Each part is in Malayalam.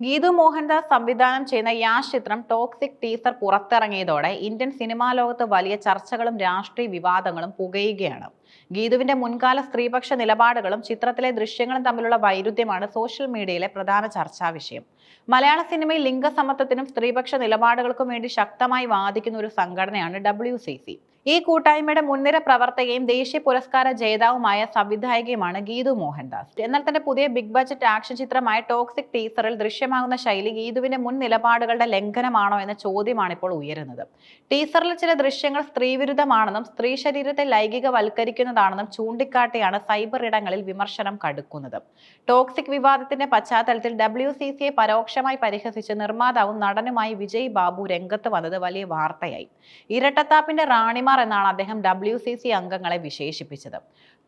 ഗീതു മോഹൻദാസ് സംവിധാനം ചെയ്യുന്ന യാ ചിത്രം ടോക്സിക് ടീസർ പുറത്തിറങ്ങിയതോടെ ഇന്ത്യൻ സിനിമാ ലോകത്ത് വലിയ ചർച്ചകളും രാഷ്ട്രീയ വിവാദങ്ങളും പുകയുകയാണ്. ഗീതുവിന്റെ മുൻകാല സ്ത്രീപക്ഷ നിലപാടുകളും ചിത്രത്തിലെ ദൃശ്യങ്ങളും തമ്മിലുള്ള വൈരുദ്ധ്യമാണ് സോഷ്യൽ മീഡിയയിലെ പ്രധാന ചർച്ചാ വിഷയം. മലയാള സിനിമയിൽ ലിംഗസമത്വത്തിനും സ്ത്രീപക്ഷ നിലപാടുകൾക്കും വേണ്ടി ശക്തമായി വാദിക്കുന്ന ഒരു സംഘടനയാണ് ഡബ്ല്യു ഈ കൂട്ടായ്മയുടെ മുൻനിര പ്രവർത്തകയും ദേശീയ പുരസ്കാര ജേതാവുമായ സംവിധായകയുമാണ് ഗീതു മോഹൻദാസ്. എന്നാൽ തന്റെ പുതിയ ബിഗ് ബജറ്റ് ആക്ഷൻ ചിത്രമായ ടോക്സിക് ടീസറിൽ ദൃശ്യമാകുന്ന ശൈലി ഗീതുവിന്റെ മുൻ നിലപാടുകളുടെ ലംഘനമാണോ എന്ന ചോദ്യമാണ് ഇപ്പോൾ ഉയരുന്നത്. ടീസറിലെ ചില ദൃശ്യങ്ങൾ സ്ത്രീവിരുദ്ധമാണെന്നും സ്ത്രീ ശരീരത്തെ ലൈംഗികവൽക്കരിക്കുന്നതാണെന്നും ചൂണ്ടിക്കാട്ടിയാണ് സൈബർ ഇടങ്ങളിൽ വിമർശനം കടുക്കുന്നത്. ടോക്സിക് വിവാദത്തിന്റെ പശ്ചാത്തലത്തിൽ ഡബ്ല്യു സി സിയെ പരോക്ഷമായി പരിഹസിച്ച് നിർമ്മാതാവും നടനുമായി വിജയ് ബാബു രംഗത്ത് വന്നത് വലിയ വാർത്തയായി. ഇരട്ടത്താപ്പിന്റെ റാണിമാർ എന്നാണ് അദ്ദേഹം ഡബ്ല്യു സി സി അംഗങ്ങളെ വിശേഷിപ്പിച്ചത്.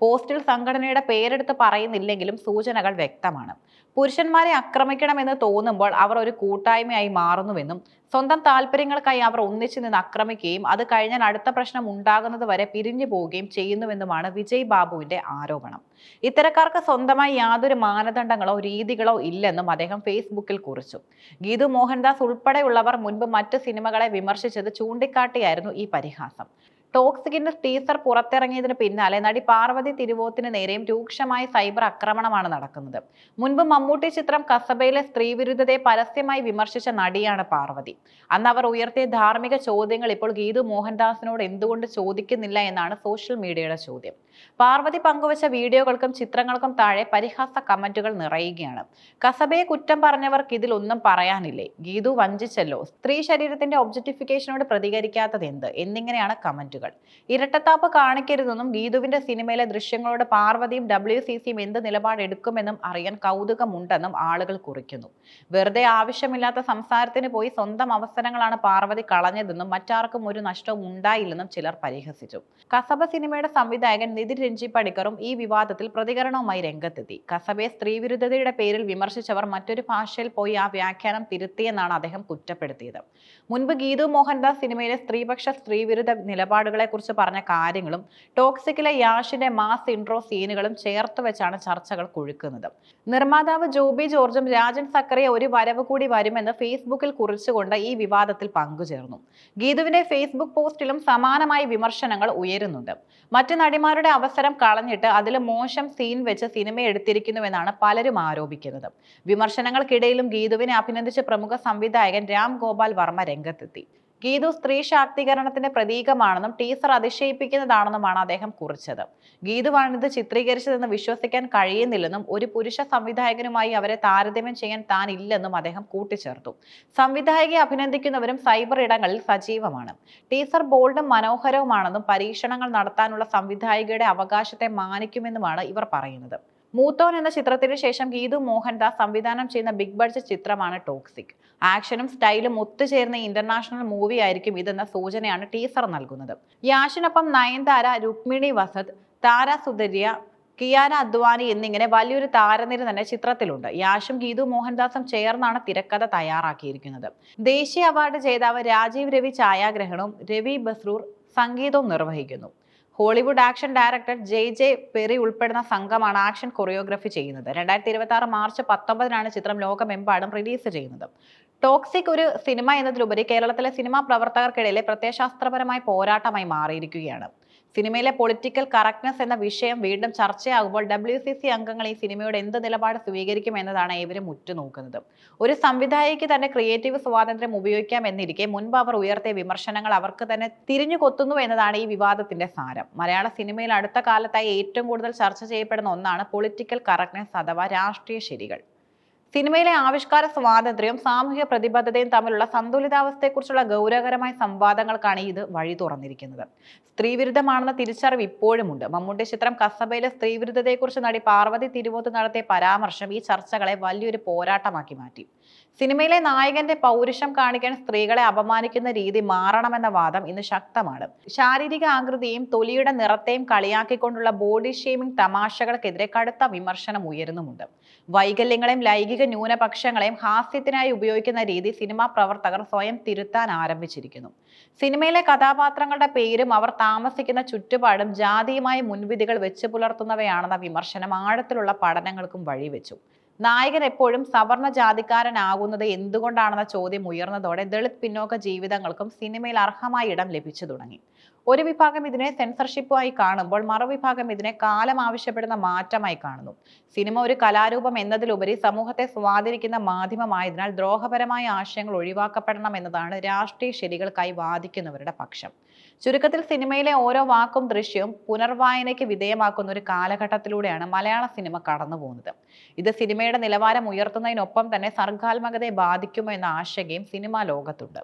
പോസ്റ്റിൽ സംഘടനയുടെ പേരെടുത്ത് പറയുന്നില്ലെങ്കിലും സൂചനകൾ വ്യക്തമാണ്. പുരുഷന്മാരെ ആക്രമിക്കണമെന്ന് തോന്നുമ്പോൾ അവർ ഒരു കൂട്ടായ്മയായി മാറുന്നുവെന്നും സ്വന്തം താല്പര്യങ്ങൾക്കായി അവർ ഒന്നിച്ചു നിന്ന് ആക്രമിക്കുകയും അത് കഴിഞ്ഞാൽ അടുത്ത പ്രശ്നം ഉണ്ടാകുന്നത് വരെ പിരിഞ്ഞു പോവുകയും ചെയ്യുന്നുവെന്നുമാണ് വിജയ് ബാബുവിന്റെ ആരോപണം. ഇത്തരക്കാർക്ക് സ്വന്തമായി യാതൊരു മാനദണ്ഡങ്ങളോ രീതികളോ ഇല്ലെന്നും അദ്ദേഹം ഫേസ്ബുക്കിൽ കുറിച്ചു. ഗീതു മോഹൻദാസ് ഉൾപ്പെടെയുള്ളവർ മുൻപ് മറ്റ് സിനിമകളെ വിമർശിച്ചത് ചൂണ്ടിക്കാട്ടിയായിരുന്നു ഈ പരിഹാസം. ടോക്സിക്കിന്റെ ടീസർ പുറത്തിറങ്ങിയതിന് പിന്നാലെ നടി പാർവതി തിരുവോത്തിന് നേരെയും രൂക്ഷമായ സൈബർ ആക്രമണമാണ് നടക്കുന്നത്. മുൻപ് മമ്മൂട്ടി ചിത്രം കസബയിലെ സ്ത്രീവിരുദ്ധതയെ പരസ്യമായി വിമർശിച്ച നടിയാണ് പാർവതി. അന്ന് അവർ ഉയർത്തിയ ധാർമ്മിക ചോദ്യങ്ങൾ ഇപ്പോൾ ഗീതു മോഹൻദാസിനോട് എന്തുകൊണ്ട് ചോദിക്കുന്നില്ല എന്നാണ് സോഷ്യൽ മീഡിയയുടെ ചോദ്യം. പാർവതി പങ്കുവച്ച വീഡിയോകൾക്കും ചിത്രങ്ങൾക്കും താഴെ പരിഹാസ കമന്റുകൾ നിറയുകയാണ്. കസബയെ കുറ്റം പറഞ്ഞവർക്ക് ഇതിൽ ഒന്നും പറയാനില്ലേ? ഗീതു വഞ്ചിച്ചല്ലോ. സ്ത്രീ ശരീരത്തിന്റെ ഒബ്ജക്ടിഫിക്കേഷനോട് പ്രതികരിക്കാത്തത് എന്ത്? എന്നിങ്ങനെയാണ് കമന്റുകൾ. ഇരട്ടത്താപ്പ് കാണിക്കരുതെന്നും ഗീതുവിന്റെ സിനിമയിലെ ദൃശ്യങ്ങളോട് പാർവതിയും ഡബ്ല്യു സി സിയും എന്ത് നിലപാടെടുക്കുമെന്നും അറിയാൻ കൗതുകമുണ്ടെന്നും ആളുകൾ കുറിക്കുന്നു. വെറുതെ ആവശ്യമില്ലാത്ത സംസാരത്തിന് പോയി സ്വന്തം അവസരങ്ങളാണ് പാർവതി കളഞ്ഞതെന്നും മറ്റാർക്കും ഒരു നഷ്ടവും ഉണ്ടായില്ലെന്നും ചിലർ പരിഹസിച്ചു. കസബ സിനിമയുടെ സംവിധായകൻ നിതിൻ രഞ്ജി പടിക്കറും ഈ വിവാദത്തിൽ പ്രതികരണവുമായി രംഗത്തെത്തി. കസബയെ സ്ത്രീവിരുദ്ധതയുടെ പേരിൽ വിമർശിച്ചവർ മറ്റൊരു ഭാഷയിൽ പോയി ആ വ്യാഖ്യാനം തിരുത്തിയെന്നാണ് അദ്ദേഹം കുറ്റപ്പെടുത്തിയത്. മുൻപ് ഗീതു മോഹൻദാസ് സിനിമയിലെ സ്ത്രീപക്ഷ സ്ത്രീവിരുദ്ധ നിലപാടുകളെ കുറിച്ച് പറഞ്ഞ കാര്യങ്ങളും ടോക്സിക്കിലെ യാഷിന്റെ മാസ് ഇൻട്രോ സീനുകളും ചേർത്ത് വെച്ചാണ് ചർച്ചകൾ കൊഴുക്കുന്നത്. നിർമ്മാതാവ് ജോബി ജോർജും രാജൻ സക്കറിയ ഒരു വരവ് കൂടി വരുമെന്ന് ഫേസ്ബുക്കിൽ കുറിച്ചുകൊണ്ട് ഈ വിവാദത്തിൽ പങ്കുചേർന്നു. ഗീതുവിന്റെ ഫേസ്ബുക്ക് പോസ്റ്റിലും സമാനമായി വിമർശനങ്ങൾ ഉയരുന്നുണ്ട്. മറ്റു നടിമാരുടെ അവസരം കളഞ്ഞിട്ട് അതിൽ മോശം സീൻ വെച്ച് സിനിമ എടുത്തിരിക്കുന്നുവെന്നാണ് പലരും ആരോപിക്കുന്നത്. വിമർശനങ്ങൾക്കിടയിലും ഗീതുവിനെ അഭിനന്ദിച്ച പ്രമുഖ സംവിധായകൻ രാം ഗോപാൽ വർമ്മ രംഗത്തെത്തി. ഗീതു സ്ത്രീ ശാക്തീകരണത്തിന്റെ പ്രതീകമാണെന്നും ടീസർ അതിശയിപ്പിക്കുന്നതാണെന്നുമാണ് അദ്ദേഹം കുറിച്ചത്. ഗീതുവാണ് ഇത് ചിത്രീകരിച്ചതെന്ന് വിശ്വസിക്കാൻ കഴിയുന്നില്ലെന്നും ഒരു പുരുഷ സംവിധായകനുമായി അവരെ താരതമ്യം ചെയ്യാൻ താൻ ഇല്ലെന്നും അദ്ദേഹം കൂട്ടിച്ചേർത്തു. സംവിധായകയെ അഭിനന്ദിക്കുന്നവരും സൈബർ ഇടങ്ങളിൽ സജീവമാണ്. ടീസർ ബോൾഡും മനോഹരവുമാണെന്നും പരീക്ഷണങ്ങൾ നടത്താനുള്ള സംവിധായികയുടെ അവകാശത്തെ മാനിക്കുമെന്നുമാണ് ഇവർ പറയുന്നത്. മൂത്തോൻ എന്ന ചിത്രത്തിന് ശേഷം ഗീതു മോഹൻദാസ് സംവിധാനം ചെയ്യുന്ന ബിഗ് ബഡ്ജറ്റ് ചിത്രമാണ് ടോക്സിക്. ആക്ഷനും സ്റ്റൈലും ഒത്തുചേർന്ന ഇന്റർനാഷണൽ മൂവി ആയിരിക്കും ഇതെന്ന സൂചനയാണ് ടീസർ നൽകുന്നത്. യാഷിനൊപ്പം നയൻതാര രുക്മിണി വസത് താര സുന്ദര്യ കിയാന അദ്വാനി എന്നിങ്ങനെ വലിയൊരു താരനിര തന്നെ ചിത്രത്തിലുണ്ട്. യാഷും ഗീതു മോഹൻദാസും ചേർന്നാണ് തിരക്കഥ തയ്യാറാക്കിയിരിക്കുന്നത്. ദേശീയ അവാർഡ് ജേതാവ് രാജീവ് രവി ഛായാഗ്രഹണവും രവി ബസ്രൂർ സംഗീതവും നിർവഹിക്കുന്നു. Hollywood action director J J Perry ഉൾപ്പെടുന്ന സംഘമാണ് ആക്ഷൻ കൊറിയോഗ്രഫി ചെയ്യുന്നത്. രണ്ടായിരത്തി ഇരുപത്തി ആറ് മാർച്ച് പത്തൊമ്പതിനാണ് ചിത്രം ലോകമെമ്പാടും റിലീസ് ചെയ്യുന്നത്. ടോക്സിക് ഒരു സിനിമ എന്നതിലുപരി കേരളത്തിലെ സിനിമാ പ്രവർത്തകർക്കിടയിലെ പ്രത്യയശാസ്ത്രപരമായ പോരാട്ടമായി മാറിയിരിക്കുകയാണ്. സിനിമയിലെ പൊളിറ്റിക്കൽ കറക്റ്റ്നെസ് എന്ന വിഷയം വീണ്ടും ചർച്ചയാകുമ്പോൾ ഡബ്ല്യു സി സി അംഗങ്ങൾ ഈ സിനിമയുടെ എന്ത് നിലപാട് സ്വീകരിക്കും എന്നതാണ് ഏവരും ഉറ്റുനോക്കുന്നത്. ഒരു സംവിധായകയ്ക്ക് തന്നെ ക്രിയേറ്റീവ് സ്വാതന്ത്ര്യം ഉപയോഗിക്കാം എന്നിരിക്കെ മുൻപ് അവർ ഉയർത്തിയ വിമർശനങ്ങൾ അവർക്ക് തന്നെ തിരിഞ്ഞു കൊത്തുന്നു എന്നതാണ് ഈ വിവാദത്തിന്റെ സാരം. മലയാള സിനിമയിൽ അടുത്ത കാലത്തായി ഏറ്റവും കൂടുതൽ ചർച്ച ചെയ്യപ്പെടുന്ന ഒന്നാണ് പൊളിറ്റിക്കൽ കറക്റ്റ്നെസ് അഥവാ രാഷ്ട്രീയ ശരികൾ. സിനിമയിലെ ആവിഷ്കാര സ്വാതന്ത്ര്യവും സാമൂഹിക പ്രതിബദ്ധതയും തമ്മിലുള്ള സന്തുലിതാവസ്ഥയെക്കുറിച്ചുള്ള ഗൗരവകരമായ സംവാദങ്ങൾക്കാണ് ഇത് വഴി തുറന്നിരിക്കുന്നത്. സ്ത്രീവിരുദ്ധമാണെന്ന തിരിച്ചറിവ് ഇപ്പോഴുമുണ്ട്. മമ്മൂട്ടി ചിത്രം കസബയിലെ സ്ത്രീവിരുദ്ധതയെക്കുറിച്ച് നടി പാർവതി തിരുവോത്ത് നടത്തിയ പരാമർശം ഈ ചർച്ചകളെ വലിയൊരു പോരാട്ടമാക്കി മാറ്റി. സിനിമയിലെ നായകന്റെ പൗരുഷം കാണിക്കാൻ സ്ത്രീകളെ അപമാനിക്കുന്ന രീതി മാറണമെന്ന വാദം ഇന്ന് ശക്തമാണ്. ശാരീരിക ആകൃതിയും തൊലിയുടെ നിറത്തെയും കളിയാക്കിക്കൊണ്ടുള്ള ബോഡി ഷേമിംഗ് തമാശകൾക്കെതിരെ കടുത്ത വിമർശനം ഉയരുന്നുമുണ്ട്. വൈകല്യങ്ങളെയും ലൈംഗിക ന്യൂനപക്ഷങ്ങളെയും ഹാസ്യത്തിനായി ഉപയോഗിക്കുന്ന രീതി സിനിമാ പ്രവർത്തകർ സ്വയം തിരുത്താൻ ആരംഭിച്ചിരിക്കുന്നു. സിനിമയിലെ കഥാപാത്രങ്ങളുടെ പേരും അവർ താമസിക്കുന്ന ചുറ്റുപാടും ജാതിയുമായ മുൻവിധികൾ വെച്ച് പുലർത്തുന്നവയാണെന്ന വിമർശനം ആഴത്തിലുള്ള പഠനങ്ങൾക്കും വഴിവെച്ചു. നായകൻ എപ്പോഴും സവർണ ജാതിക്കാരനാകുന്നത് എന്തുകൊണ്ടാണെന്ന ചോദ്യം ഉയർന്നതോടെ ദളിത് പിന്നോക്ക ജീവിതങ്ങൾക്കും സിനിമയിൽ അർഹമായ ഇടം ലഭിച്ചു തുടങ്ങി. ഒരു വിഭാഗം ഇതിനെ സെൻസർഷിപ്പുമായി കാണുമ്പോൾ മറുവിഭാഗം ഇതിനെ കാലം ആവശ്യപ്പെടുന്ന മാറ്റമായി കാണുന്നു. സിനിമ ഒരു കലാരൂപം എന്നതിലുപരി സമൂഹത്തെ സ്വാധീനിക്കുന്ന മാധ്യമമായതിനാൽ ദ്രോഹപരമായ ആശയങ്ങൾ ഒഴിവാക്കപ്പെടണം എന്നതാണ് രാഷ്ട്രീയ ശരികൾക്കായി വാദിക്കുന്നവരുടെ പക്ഷം. ചുരുക്കത്തിൽ സിനിമയിലെ ഓരോ വാക്കും ദൃശ്യവും പുനർവായനയ്ക്ക് വിധേയമാക്കുന്ന ഒരു കാലഘട്ടത്തിലൂടെയാണ് മലയാള സിനിമ കടന്നു പോകുന്നത് ഇത് സിനിമയുടെ നിലവാരം ഉയർത്തുന്നതിനൊപ്പം തന്നെ സർഗാത്മകതയെ ബാധിക്കുമോ എന്ന ആശങ്കയും സിനിമാ ലോകത്തുണ്ട്.